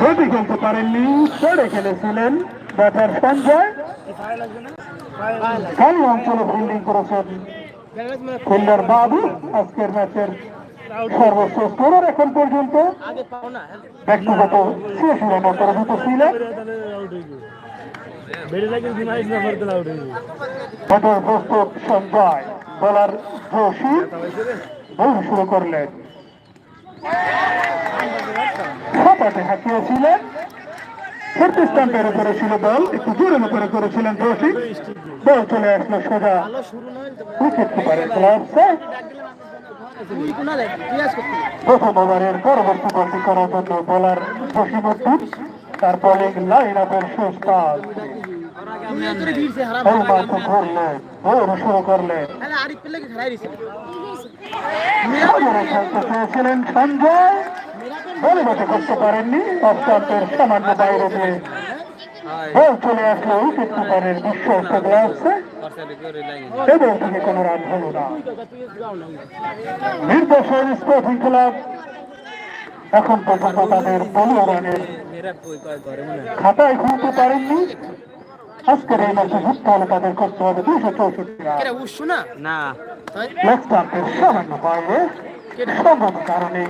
হেঁটে খেলতে পারেননি ছেড়ে খেলেছিলেন। ব্যাটার সঞ্জয়। খালি অঞ্চলে ফিল্ডিং করেছেন। ফিল্ডার বাবু, আজকের ম্যাচের স্কোরার এখন পর্যন্ত। ব্যক্তিগত শেষ ছিলেন। শুরু করলেন। সাপাটে হাঁকিয়েছিলেন। উপরে ছিল বল, একটু জোরের উপরে করেছিলেন জোশী। বল চলে আসলো সোজা প্রথম ওভারের পরবর্তী বলটি করার জন্য বলার জসিমুদ্দিন তার লাইন আপের শেষ কাজ শুরু করলেন চেয়েছিলেন সঞ্জয়। বলে করতে পারেননি সামান্য বাইরে দিয়ে। বল চলে আসলো কিপারের বিশ্বস্ত গ্লাভসে এবং থেকে কোনো রান হলো না। নির্দেশের স্পোর্টিং ক্লাব। এখন পর্যন্ত তাদের পনেরো রানের খাতায় খুলতে পারেননি। আজকের এই ম্যাচে জিততে হলে তাদের করতে হবে দুশো চৌষট্টি রান না সামান্য বাইরে সম্ভব কারণে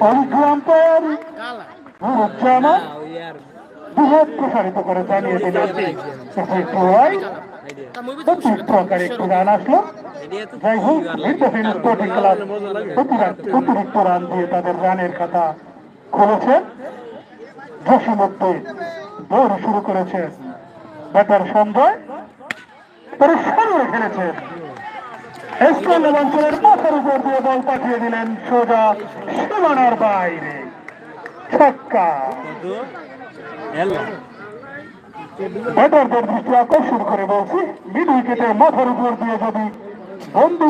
অলিম্পি নুরুজ্জামান বৃহৎ প্রসারিত করে জানিয়ে দিলেন অতিরিক্ত আকারে একটু রান আসলো যাই হোক নির্দেশন স্পোর্টিং ক্লাব অতিরিক্ত অতিরিক্ত রান দিয়ে তাদের রানের খাতা খুলেছেন জসীমুদ্দিন দৌড় শুরু করেছেন ব্যাটার সঞ্জয় অঞ্চলের মাথার উপর দিয়ে বল পাঠিয়ে দিলেন সোজা সীমানার বাইরে। বন্ধু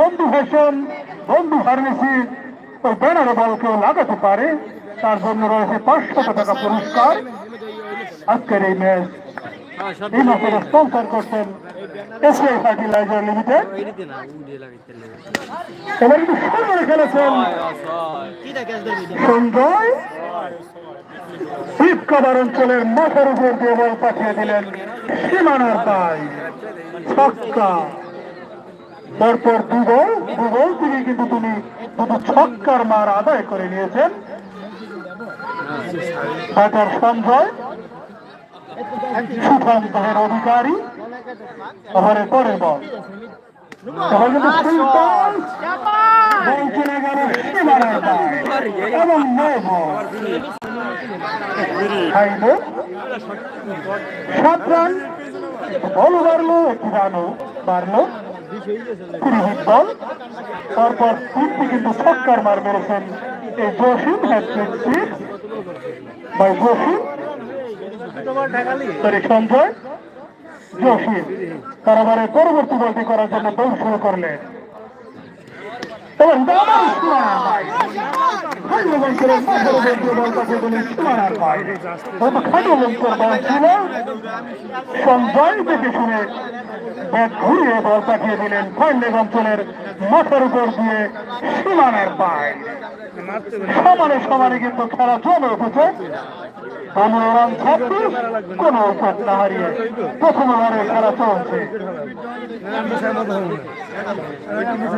বন্ধু বন্ধু ওই কেউ লাগাতে পারে, তার জন্য রয়েছে পাঁচশত টাকা পুরস্কার। আজকের এই ম্যাচ সঞ্জয় অঞ্চলের মাথার উপর দিয়ে বল পাঠিয়ে দিলেন সীমানার পাই ছক্কা পরপর দু বল দু বল তিনি কিন্তু তিনি দুটো ছক্কার মার আদায় করে নিয়েছেন ব্যাটার সঞ্জয় সুঠান্তহের অধিকারী ওভারের পরের বল। সুলতান বল এবং সাত রান। বাড়লো একটি রানও বাড়লো। বল। তারপর তিনটি কিন্তু ছক্কার মার মেরেছেন এই Jasim hat trick by Jasim. Sanjay কারাবারের পরবর্তী বলটি করার জন্য দৌড় শুরু করলেন ঘুরিয়ে বল পাঠিয়ে দিলেন ফাইনলেগ অঞ্চলের মাথার উপর দিয়ে সীমানার বাইরে সমানে সমানে কিন্তু খেলা জমে উঠেছে পনেরো রান ছাব্বিশ কোন উইকেট না হারিয়ে প্রথম ওভারের খেলা চলছে।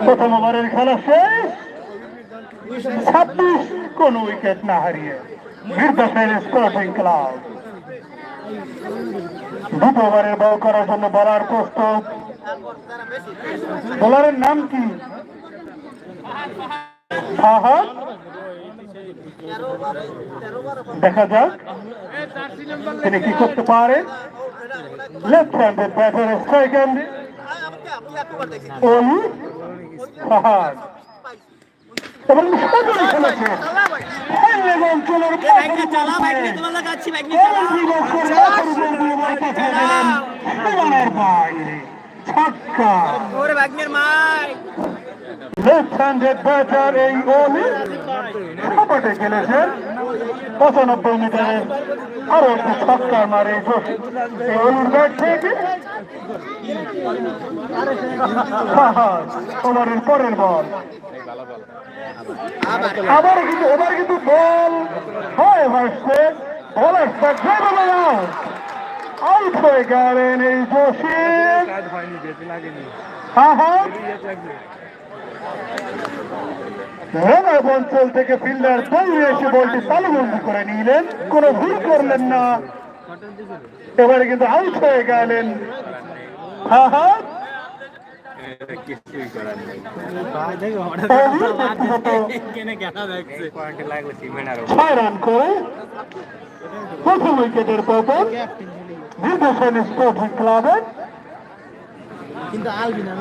প্রথম ওভারের খেলা শেষ। ছাব্বিশ, কোন উইকেট না হারিয়ে নির্দেশের স্পোর্টিং ক্লাব। দুটো ওভারের বল করার জন্য বলার প্রস্তুত। বোলারের নাম কি? ফাহাদ দেখা যাক। তিনি কি করতে পারেন? লেফট হ্যান্ডেড ব্যাটার স্ট্রাইকার ওলি ফাহাদ এবং সকলে খেলেছে ফাইনাল অঞ্চলের সীমানার বাইরে। ছক্কা। লেফট হ্যান্ডেড ব্যাটার এই ওলি সাপটে খেলেছেন পঁচানব্বই মিটারে আরও একটি ছক্কার মারে। এই ওলির ব্যাট থেকে ওভারের পরের বল। আবার কিন্তু এবার কিন্তু বল হয় আসছে বল আসছে আউট। হয়ে গেলেন এই জসিম হ্যাঁ হ্যাঁ ইয়েতে অঞ্চল থেকে ফিল্ডার দৌড়ে এসে বলটি তালুবন্দি করে নিলেন। কোনো ভুল করলেন না। এবারে কিন্তু আউট হয়ে গেলেন হ্যাঁ হ্যাঁ ছয় রান করে প্রথম উইকেটের পতন। দীর্ঘসেন স্পোর্টিং ক্লাবের কিন্তু না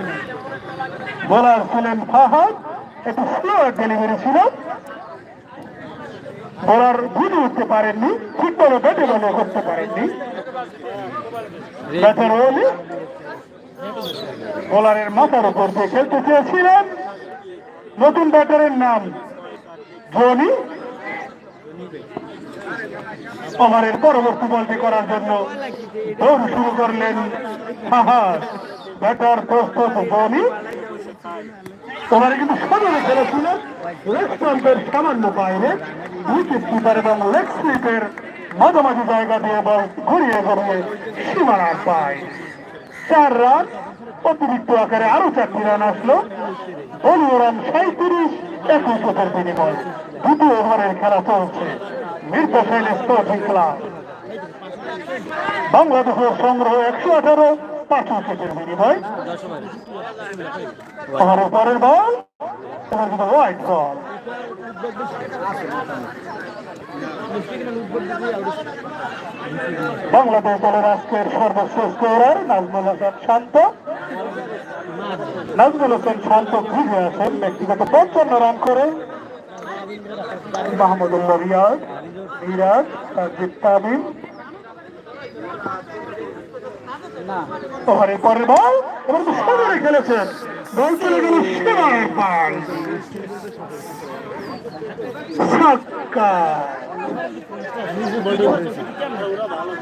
বোলার ফাহাদ একটু স্লোয়ার ডেলিভারি ছিল। বোলার উঠতে পারেননি ঠিকভাবে ব্যাটে বলে করতে পারেননি। ব্যাটার ওলি বোলারের মাথার উপর দিয়ে খেলতে চেয়েছিলেন। নতুন ব্যাটারের নাম ধোনি। ওভারের পরবর্তী বলটি করার জন্য দৌড় শুরু করলেন ফাহাদ। ব্যাটার প্রস্তুত, ধোনি। ওভারে কিন্তু সদরে খেলেছিল লেগ স্টাম্পের সামান্য বাইরে। উইকেট কিপার এবং লেগ স্লিপের মাঝামাঝি জায়গা দিয়ে বল ঘুরিয়ে ঘুরিয়ে সীমানার পায়। চার রান, অতিরিক্ত আকারে আরও চারটি রান আসলো। পনেরো রান সাঁত্রিশ একুশ ওভার বিনিময়। দ্বিতীয় ওভারের খেলা চলছে। মির্জা সেন স্পোর্টিং ক্লাব বাংলাদেশের সংগ্রহ একশো আঠারো পাঁচ উইকেটের বিনিময় ওভারের পরের বল হোয়াইট বল বাংলাদেশ দলের আজকের সর্বশ্রেষ্ঠ স্কোরার নাজমুল হাসান শান্ত। নাজমুল হোসেন শান্ত ঘুরে আসেন ব্যক্তিগত পঞ্চান্ন রান করে। মাহমুদুল্লাহ রিয়াজ, মিরাজ, সাজিদ তামিম।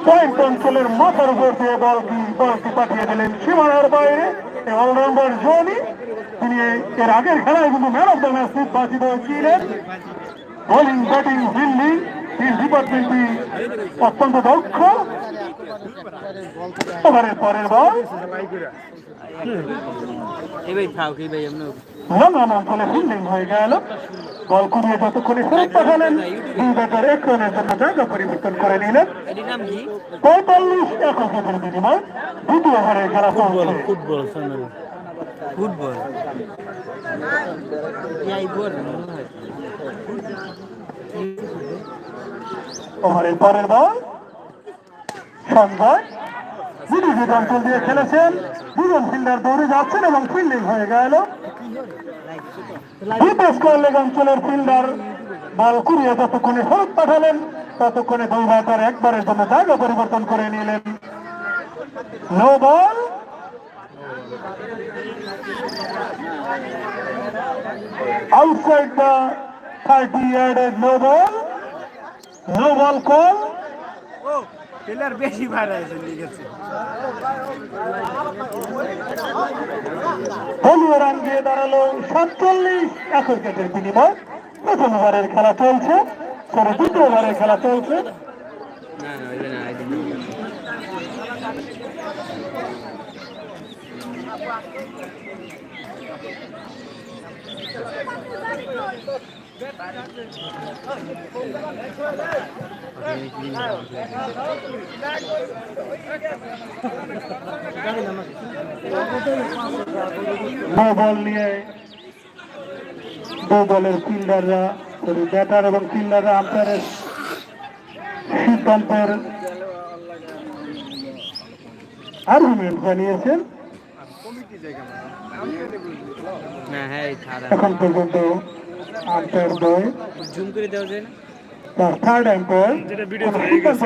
পয়েন্ট অঞ্চলের মাথার উপর দিয়ে বলটি বলটি পাঠিয়ে দিলেন সীমানার বাইরে? অলরাউন্ডার জনি, তিনি এর আগের খেলায় কিন্তু ম্যান অফ দ্য ম্যাচ নির্বাচিত হয়েছিলেন। বোলিং ব্যাটিং ডিপার্টমেন্টই অত্যন্ত দক্ষ। ওভারের পরের বল। এই ভাই খাও কি ভাই এমন ফিল্ডিং হয়ে গেল। বল কুড়িয়ে যতক্ষণে ফেরত পাঠালেন দুই ব্যাটার এক রানের জন্য জায়গা পরিবর্তন করে নিলেন। বিনিময়। দ্বিতীয় খেলা চলছে। Football football. ওভারের পরের বল। সঞ্জয় বিদেশি অঞ্চল দিয়ে খেলেছেন। দুজন ফিল্ডার দৌড়ে যাচ্ছেন এবং ফিল্ডিং হয়ে গেল। কলেজ অঞ্চলের ফিল্ডার বল কুড়িয়ে। যতক্ষণে ফেরত পাঠালেন, ততক্ষণে ব্যাটার একবারের জন্য জায়গা পরিবর্তন করে নিলেন। No ball outside the 30 yard no ball no ball call ও প্লেয়ার বেশি ভাড়া আছে লিখেছে। পনেরো রান দিয়ে দাঁড়াল সাতচল্লিশ এক উইকেটের বিনিময়। প্রথম ওভারের খেলা চলছে পরে দ্বিতীয় ওভারের খেলা চলছে। না না বল নিয়ে দু দলের ফিল্ডাররা ব্যাটার এবং ফিল্ডাররা আম্পায়ারের সিদ্ধান্তের আর্গুমেন্ট জানিয়েছেন। না হ্যাঁ এখন পর্যন্ত আম্পায়ার দয় জুম করে দেওয়া যায় না? থার্ড এম্পায়ার যেটা কোনো হয়ে গেছে,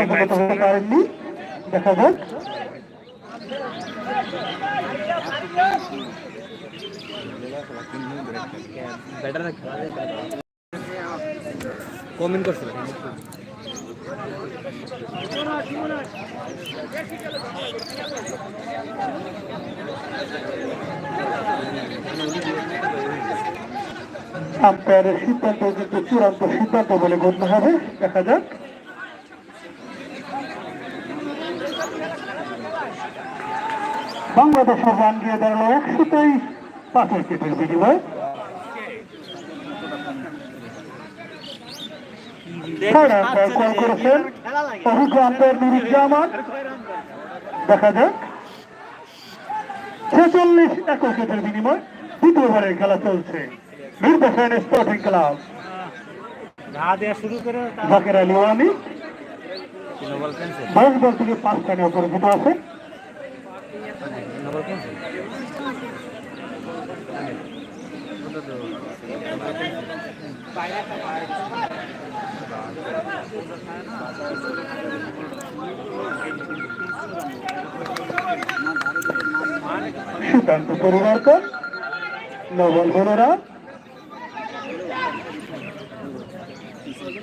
পারেননি দেখা যাক। কমেন্ট করছিল আম্পায়ারের সিদ্ধান্ত কিন্তু চূড়ান্ত সিদ্ধান্ত বলে গণ্য হবে। দেখা যাক। বাংলাদেশের রান দিয়ে দাঁড়াল একশো তেইশ পাঁচ উইকেটের উইকেটের বিনিময় দ্বিতীয়বারের খেলা চলছে। নির্বাচন স্পোর্টিং ক্লাব জাকের আলী ওয়ানি বাইশ বল থেকে পাঁচ রানে অপরাজিত আছে। বল পরিবর্তন। নবল বোনেরা এই ব্যাটার আসবে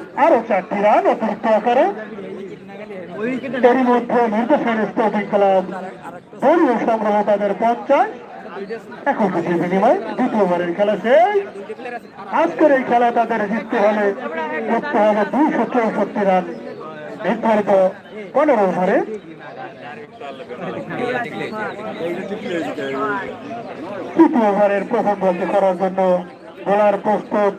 আরও চারটি রান অতিরিক্ত আকারে এরই মধ্যে নির্দেশন স্পোর্টিং ক্লাব দলীয় সংগ্রহ তাদের পঞ্চাশ। এখন কিছু বিনিময় দ্বিতীয় ওভারের খেলা শেষ। আজকের এই খেলা তাদের জিততে হলে করতে হবে দুইশো চৌষট্টি রান। নির্ধারিত পনেরো ওভারে। তৃতীয় ওভারের প্রথম বলতে করার জন্য বোলার প্রস্তুত।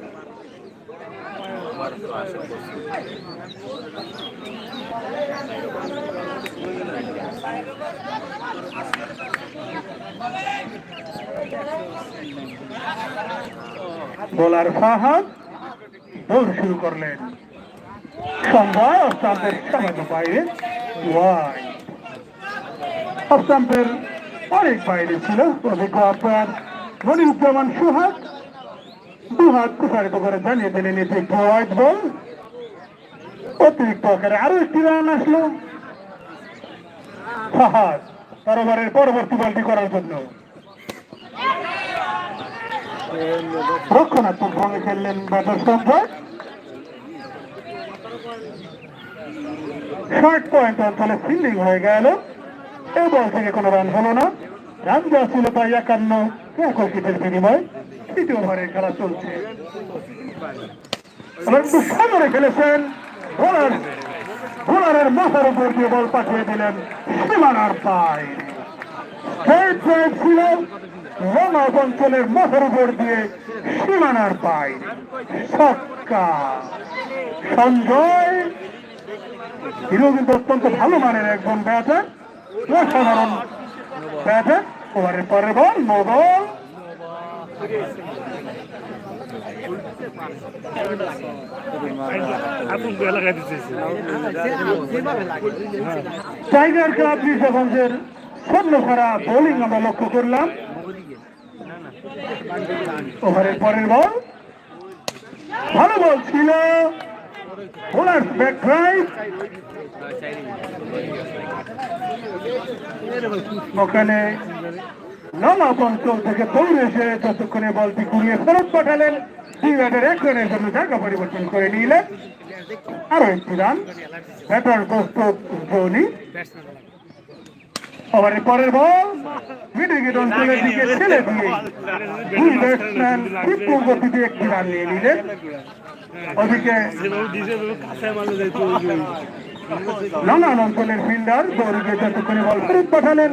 বোলার ফাহাদ দৌড় শুরু করলেন। সন্ধ্যা অস্তাম্পের সামান্য বাইরে অস্তাম্পের অনেক বাইরে ছিল। অভিজ্ঞ আপনার মনিরুজ্জামান সুহাগ দু হাত প্রসারিত করে জানিয়ে দিলেন এটি একটি হোয়াইট বল অতিরিক্ত আকারে আরও একটি রান আসলো। ফাহাদ তার পরবর্তী বলটি করার জন্য। রক্ষণাত্মক ভঙ্গে খেললেন ব্যাটার সঞ্জয়। শর্ট পয়েন্ট অঞ্চলে ফিল্ডিং হয়ে গেল। এই বল থেকে কোনো রান হলো না। রান দেওয়া ছিল প্রায় একান্ন এক উইকেটের বিনিময়। খেলা চলছে। এবার সামনে খেলেছেন বোলার বোলারের মাথার উপর দিয়ে বল পাঠিয়ে দিলেন সীমানার ড্রাইভ ছিল লং অঞ্চলের মাথার উপর দিয়ে সীমানার সঞ্জয়। হিরো কিন্তু অত্যন্ত ভালো মানের একজন ব্যাটার। অসাধারণ ব্যাটার। ওভারের পরের ball no ball tiger club কৃষকগঞ্জের স্বর্ণখারা বোলিং আমরা লক্ষ্য করলাম। ওভারের পরের বল ভালো বল ছিল। ওখানে নমা অঞ্চল থেকে দৌড়ে এসে যতক্ষণে বলটি ঘুরিয়ে ফেরত পাঠালেন। দুই ব্যাটের এক রানের জন্য জায়গা পরিবর্তন করে নিলেন। আরও একটি রান। ব্যাটার প্রস্তুত ধোনি। ওভারের পরের বল। মিডিগেট অঞ্চলের দিকে ঠেলে দিয়ে দুই ব্যাটসম্যান ক্ষিপ্র গতিতে একটি রান নিয়ে নিলেন। ওদিকে নানান অঞ্চলের ফিল্ডার দৌড়িকে যতক্ষণে বল ফেরত পাঠালেন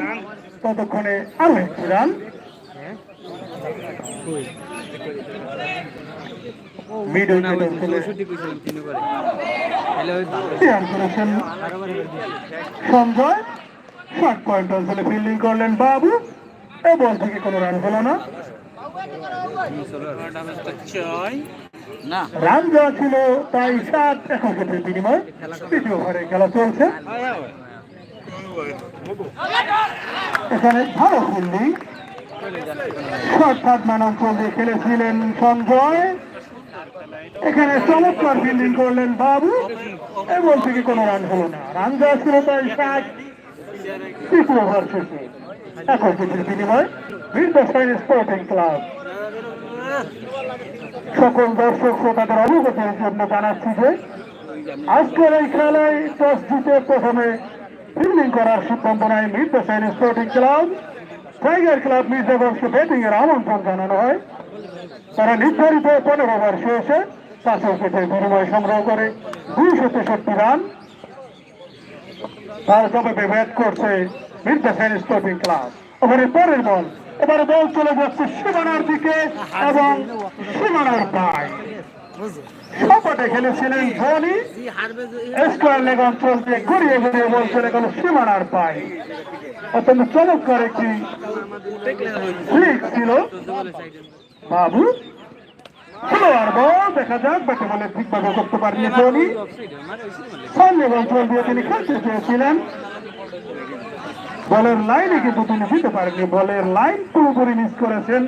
ততক্ষণে আরও একটি রান। মিড উইকেট অঞ্চলে সঞ্জয় শর্ট পয়েন্ট অঞ্চলে ফিল্ডিং করলেন বাবু। এই বল থেকে কোনো রান হলো না। রান দেওয়া ছিল, তাই সাত উইকেটের বিনিময় তৃতীয় ওভারে খেলা চলছে। এখানে ভালো শর্ট থার্ড ম্যান অঞ্চল দিয়ে খেলেছিলেন সঞ্জয়। এখানে চমৎকার ফিল্ডিং করলেন বাবু। এই বল থেকে কোনো রান হলো না। রান দেওয়া ছিল তাই সাত। তৃতীয় ওভার শেষে। সকল দর্শক শ্রোতাদের অবগতির জন্য জানাচ্ছি যে আজকের এই খেলায় টস জিতে প্রথমে ফিল্ডিং করার সিদ্ধান্ত নেয় মির্জাসাইন স্পোর্টিং ক্লাব টাইগার ক্লাব মির্জাগঞ্জকে ব্যাটিং এর আমন্ত্রণ জানানো হয়। তারা নির্ধারিত পনেরো ওভার শেষে পাঁচ উইকেটের বিনিময় সংগ্রহ করে দুইশো তেষট্টি রান। তার জবাবে ব্যাট করছে মির্জাসাইন স্পোর্টিং ক্লাব ওভারে পরের বল। এবারে বল চলে যাচ্ছে সীমানার দিকে এবং সীমানার পায়। সপটে খেলেছিলেন ধোনি। স্কোয়ার লেগ অঞ্চল দিয়ে ঘুরিয়ে ঘুরিয়ে বল চলে গেল সীমানার পায়। অত্যন্ত চমৎকার একটি ছিল। বাবু, খেলোয়াড় বল, দেখা যাক, ব্যাটে বলে ঠিকভাবে করতে পারেনি ধোনি। সামনে অঞ্চল দিয়ে তিনি খেলতে চেয়েছিলেন। বলের লাইনে কিন্তু তিনি দিতে পারেননি। বলের লাইন পুরোপুরি মিস করেছেন।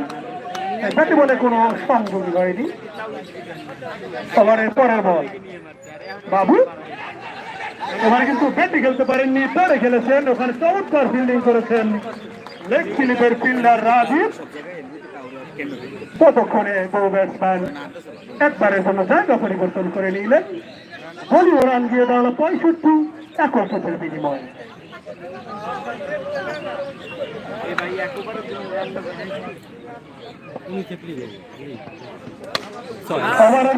ব্যাটে বলে কোনো সংযোগী হয়নি। পরের বল। বাবু, এবারে কিন্তু ব্যাটে খেলতে পারেননি তারে খেলেছেন। ওখানে চমৎকার ফিল্ডিং করেছেন লেগ স্লিপের ফিল্ডার রাজীব। কতক্ষণে বহু ব্যাটসম্যান একবারের জন্য জায়গা পরিবর্তন করে নিলেন। বলিও রান দিয়ে দাঁড়াল পঁয়ষট্টি এক উইকেটের বিনিময়।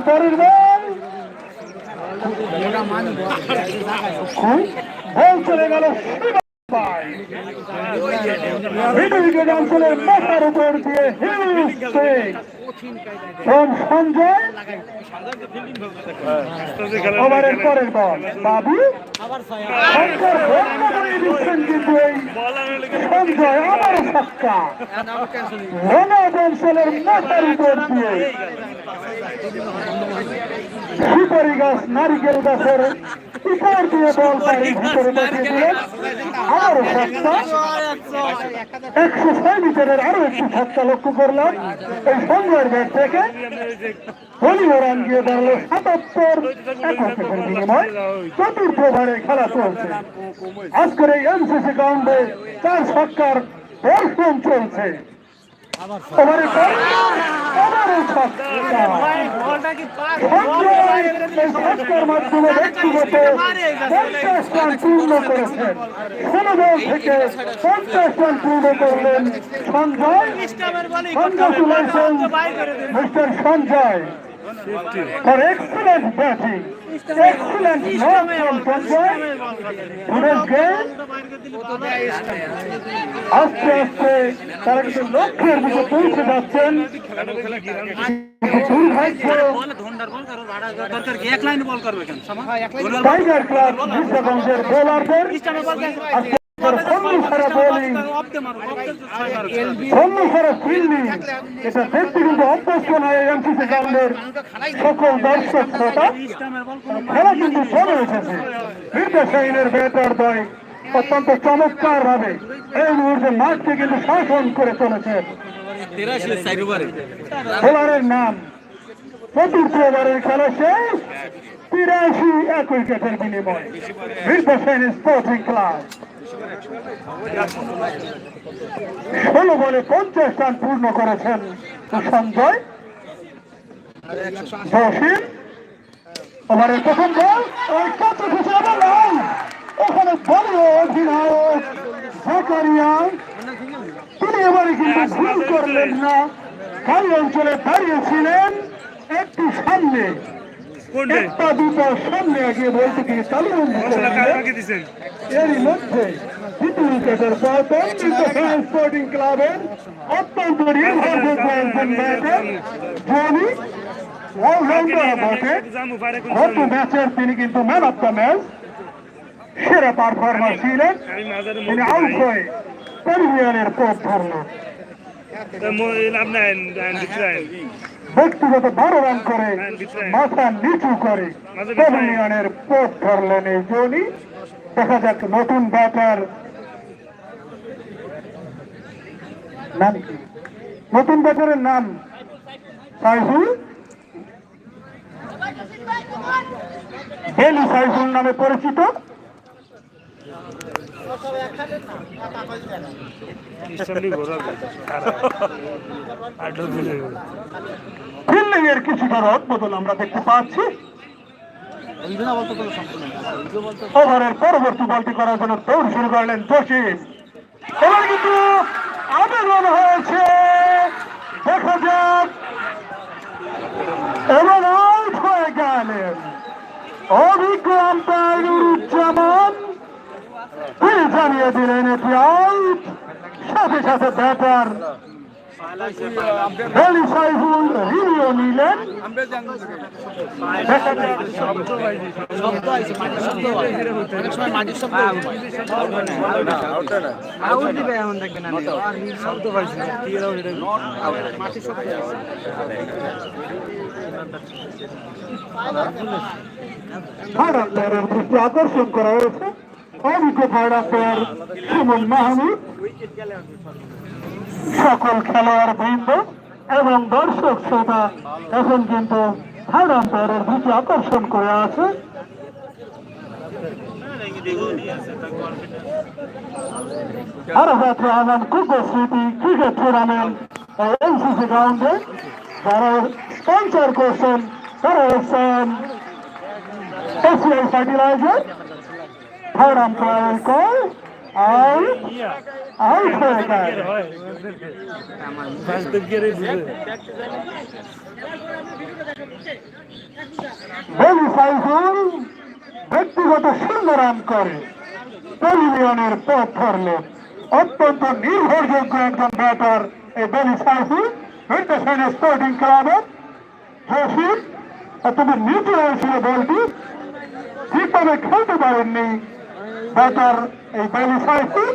পরের বল বল চলে গেল। মিডল উইকেট অঞ্চলের মাথার উপর দিয়ে ফ্রম সঞ্জয় ওভারের পরের বল বাবু শঙ্কর দিচ্ছেন কিন্তু এই সঞ্জয় আবারও ছক্কা রোনাল্ড অঞ্চলের মাথার উপর দিয়ে সুপারি গাছ নারিকেল গাছের উপর দিয়ে বল ভিতরে আরও একশো ছয় মিটারের আরও একটি ছক্কা লক্ষ্য করলাম। এই সঞ্জয়ের ব্যাট থেকে হলিও রান গিয়ে দাঁড়াল সাতাত্তর, এক বিনিময়। চতুর্থ ওভারে খেলা চলছে। আজকের এই এমসিসি গ্রাউন্ডে চার ছক্কার দর্শন চলছে। মাধ্যমে ব্যক্তিগত পঞ্চাশ রান পূর্ণ করেছেন ষোলো বল থেকে পঞ্চাশ রান পূর্ণ করলেন Sanjay congratulation mister Sanjay for excellent batting, আস্তে আস্তে তারা কিন্তু লক্ষ্যের দিকে পৌঁছে যাচ্ছেন টাইগার ক্লাব বিশ্বগঞ্জের বোলারদের এটা দেখতে কিন্তু অভ্যস্ত নয় এমসিসি গ্রাউন্ডের সকল দর্শক শ্রোতা। খেলা কিন্তু চলে এসেছে। মির্জা ব্যাটার দয় অত্যন্ত চমৎকার ভাবে এই মুহূর্তে মাঠকে কিন্তু শাসন করে চলেছেন খেলোয়াড়ের নাম চতুর্থ ওভারের খেলা শেষ। তিরাশি এক উইকেটের বিনিময়। Mirza Shahin sporting club. ষোলো বলে পঞ্চাশ রান পূর্ণ করেছেন সঞ্জয় জসিম, ওভারের প্রথম বল ওখানে বড় অধিনায়ক জাকারিয়া। তিনি এবারে কিন্তু ভুল করলেন না। খালি অঞ্চলে দাঁড়িয়েছিলেন একটু সামনে। একটা দুটো সামনে এগিয়ে বলতে গিয়ে তালুবন্দি করে দিলেন। এরই মধ্যে দ্বিতীয় উইকেটের পতন কিন্তু স্পোর্টিং ক্লাবের অত্যন্ত নির্ভরযোগ্য একজন ব্যাটার ধোনি অলরাউন্ডার বটে। গত ম্যাচের তিনি কিন্তু ম্যান অফ দ্য ম্যাচ সেরা পারফরমার ছিলেন। তিনি আউট হয়ে প্যাভিলিয়নের পথ ধরলেন। ব্যক্তিগত বারো রান করে মাথা নিচু করে। প্যাভিলিয়নের পথ ধরলেন এই জনি। দেখা যাক নতুন ব্যাটার নাম কি? নতুন ব্যাটারের নাম সাইফুল। বেলু সাইফুল নামে পরিচিত। ফিল্ডিং এর কিছুটা বদল আমরা দেখতে পাচ্ছি। ওভারের পরবর্তী বলটি করার জন্য দৌড় শুরু করলেন এবার কিন্তু আবেদন হয়েছে। দেখা যাক। এবং আউট হয়ে গেলেন। অভিজ্ঞ আম্পায়ার জানিয়ে দিলেন এটি আউট সাথে সাথে ব্যাটার আকর্ষণ করা হয়েছে। অভিজ্ঞ আম্পায়ার সুমন মাহমুদ সকল খেলোয়াড় বৃন্দ এবং দর্শক শ্রোতা এখন কিন্তু থার্ড আম্পায়ারের দৃষ্টি আকর্ষণ করে আছে। আরাফাত রহমান স্মৃতি ক্রিকেট টুর্নামেন্ট এনসিসি গ্রাউন্ডে যারা স্পন্সর করছেন, তারা হচ্ছেন ফার্টিলাইজার যায় হয় ফার্স্ট দিক গিয়ে বুঝে বেলি সাইফুল ব্যক্তিগত রান করে প্যাভিলিয়নের পথ ধরলেন অত্যন্ত নির্ভরযোগ্য একজন ব্যাটার এই বেলি সাইফুল ইন্টারন্যাশনাল স্পোর্টিং ক্লাবের জসিম অত্যন্ত নিচু হয়েছিল বলটি ঠিকভাবে খেলতে পারেননি ব্যাটার এই সাইফুল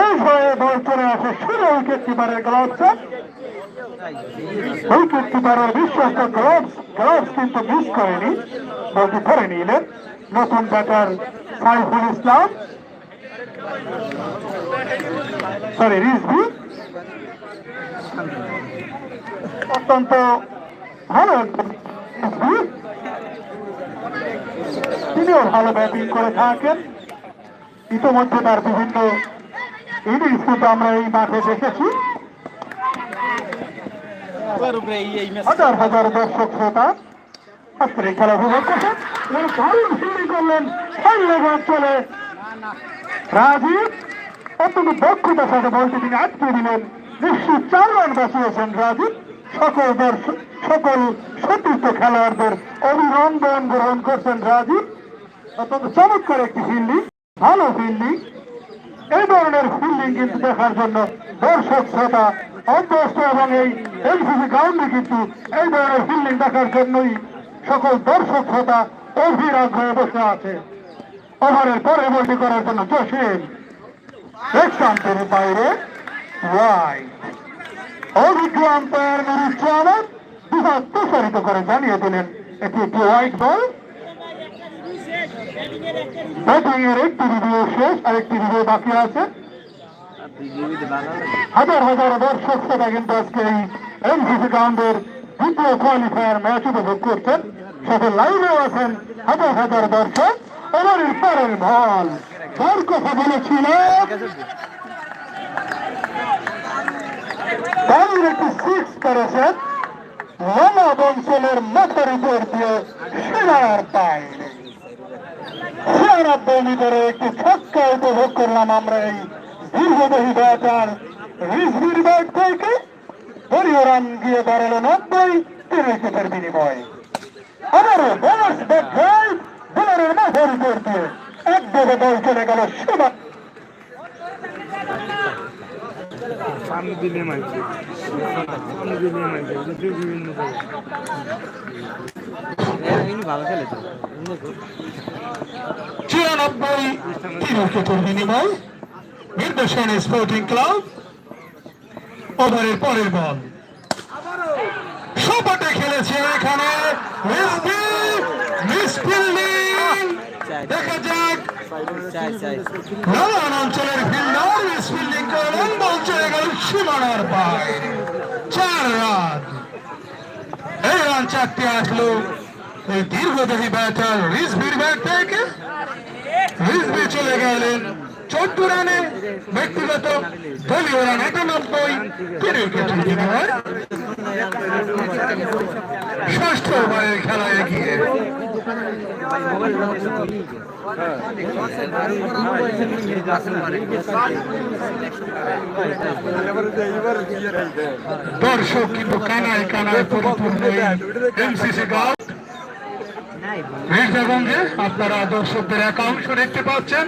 এই হয়ে বল চলে আসে শুরু উইকেট কিপারের গ্লাভসে উইকেট কিপারের বিশ্বস্ত গ্লাভস গ্লাভস কিন্তু মিস করেনি। বলটি ধরে নিলেন। নতুন ব্যাটার সাইফুল ইসলাম। সরি রিজভি। অত্যন্ত ভালো রিজভি। তিনিও ভালো ব্যাটিং করে থাকেন। ইতিমধ্যে তার বিভিন্ন ইনিংস কিন্তু আমরা এই মাঠে দেখেছি। হাজার হাজার দর্শক শ্রোতা আজকের এই খেলা উপভোগ করছেন। এবং দারুণ ফিল্ডিং করলেন ফাইনাল চলে। রাজীব অত্যন্ত দক্ষতার সাথে বলতে তিনি আটকে দিলেন। নিশ্চিত চার রান বাঁচিয়েছেন রাজীব সকল দর্শক সকল সতীর্থ খেলোয়াড়দের অভিনন্দন গ্রহণ করছেন রাজীব অত্যন্ত চমৎকার একটি ফিল্ডিং ভালো ফিল্ডিং এই ধরনের ফিল্ডিং কিন্তু দেখার জন্য দর্শক শ্রোতা অভ্যস্ত এবং এই এনসিসি গ্রাউন্ডে কিন্তু এই ধরনের ফিল্ডিং দেখার জন্যই সকল দর্শক শ্রোতা আগ্রহে বসে আছে। ওভারের করার জন্য জসিম। প্রেক্ষান্তের বাইরে ওয়াইড অভিজ্ঞ আম্পায়ার নুরুজ্জামান বিভাগ প্রসারিত করে জানিয়ে দিলেন, এটি একটি হোয়াইট বল একটি রিভিউ শেষ আর একটি রিভিউ বাকি আছে। হাজার হাজার দর্শক শ্রোতা কিন্তু আজকে এই এমসিসি গ্রাউন্ডের দ্বিতীয় কোয়ালিফায়ার ম্যাচ উপভোগ করছেন। সাথে লাইভেও আছেন হাজার হাজার দর্শক। এবারের পরের বল। তার কথা বলেছিল। তাদের সিক্স করেছেন। লামা অঞ্চলের মাথার উপর দিয়ে সেনার পায়। সেরা বলি করে একটি ছক্কা উপভোগ করলাম আমরা এই দীর্ঘদেহী ব্যাটার রিজভির ব্যাট থেকে। দলীয় রান গিয়ে দাঁড়াল নব্বই, তিন উইকেটের বিনিময়ে। আবারও বোনাস ব্যাট ড্রাইভ বোলারের মাথার উপর দিয়ে এক দিকে বল চলে গেল সীমা সামনে দিলে মাইছে সামনে দিলে মাইছে বিভিন্ন ভালো খেলে তো ছিয়ানব্বই তিন উইকেটের বিনিময় নির্দেশন স্পোর্টিং ক্লাব ওভারের পরের বল সপাটে খেলেছে এখানে। দেখা যাক অঞ্চলের ফিল্ডার মিস ফিল্ডিং করলেন বল চলে গেল সীমানার বাইরে চার রান এই রান চারটি আসলো এই দীর্ঘদেহী ব্যাটার রিজভির ব্যাট থেকে রিজভি চলে গেলেন। চোদ্দ রানে ব্যক্তিগত দলীয় রান একানব্বই উইকেট বিনিময় ষষ্ঠ ওভারের খেলা এগিয়ে। দর্শক কিন্তু কানায় কানায় পরিপূর্ণ এমসিসি মির্জাগঞ্জে আপনারা দর্শকদের একাংশ দেখতে পাচ্ছেন।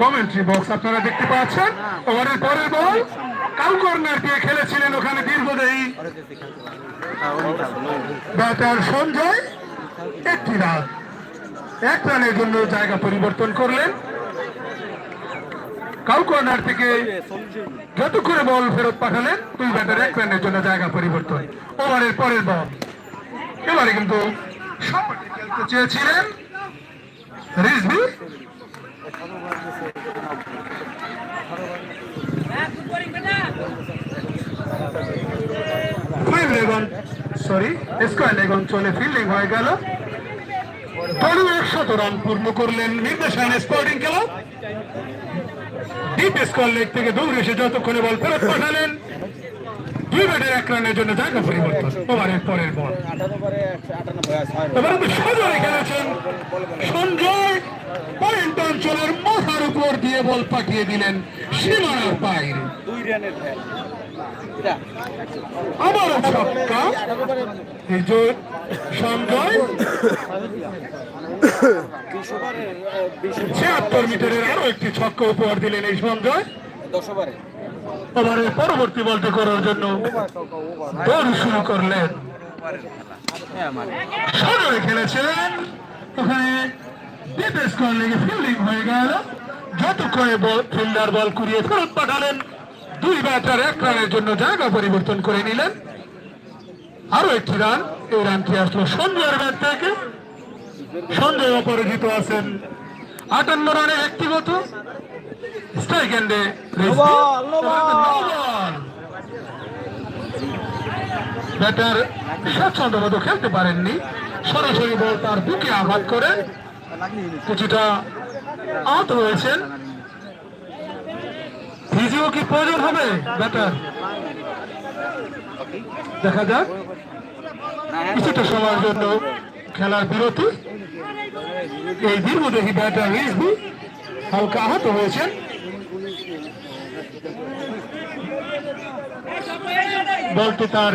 কমেন্ট্রি বক্স আপনারা দেখতে পাচ্ছেন। ওভারের পরের বল কাউ কর্নার দিয়ে খেলেছিলেন ওখানে দীর্ঘদেহী। ব্যাটার সঞ্জয়, একটি রান। এক রানের জন্য জায়গা পরিবর্তন করলেন। কাউ কর্নার থেকে যত করে বল ফেরত পাঠালেন, দুই ব্যাটার এক রানের জন্য জায়গা পরিবর্তন। ওভারের পরের বল এবারে কিন্তু চেয়েছিলেন রিজভি। সরি হয়ে একশত রান পূর্ণ করলেন স্পোর্টিং ক্লাব লেগ থেকে দৌড়ে এসে যতক্ষণে বল ফেরত পাঠালেন। দুই ব্যাটের জন্য জায়গা পরিবর্তন। ওভারের পরের বল। এবার কিন্তু খেলেছেন। সঞ্জয় পয়েন্ট অঞ্চলের মাথার উপর দিয়ে বল পাঠিয়ে দিলেন সীমানার বাইরে। আবারও ছক্কা। এই যে সঞ্জয় ছিয়াত্তর মিটারের আরও একটি ছক্কা উপহার দিলেন এই সঞ্জয়। এবারে পরবর্তী বলটি করার জন্য দৌড় শুরু করলেন। সজয় খেলেছিলেন। ওখানে ডিপ স্কোর লেগে ফিল্ডিং হয়ে গেল। যতক্ষণে ফিল্ডার বল কুড়িয়ে ফেরত পাঠালেন। দুই ব্যাটার এক রানের জন্য জায়গা পরিবর্তন করে নিলেন। আরও একটি রান, এই রানটি আসলো সঞ্জয়ের ব্যাট থেকে। সঞ্জয় অপরাজিত আছেন। আটান্ন রানে ব্যক্তিগত এন্ডে ব্যাটার মতো খেলতে পারেননি। সরাসরি বল তার বুকে আঘাত করে। কিছুটা আহত হয়েছেন। ফিজিও কি প্রয়োজন হবে? ব্যাটার দেখা যাক। কিছুটা সময়ের জন্য খেলার বিরতি। এই দীর্ঘদেহী ব্যাটার রিজভি হালকা আহত হয়েছেন। বলটি তার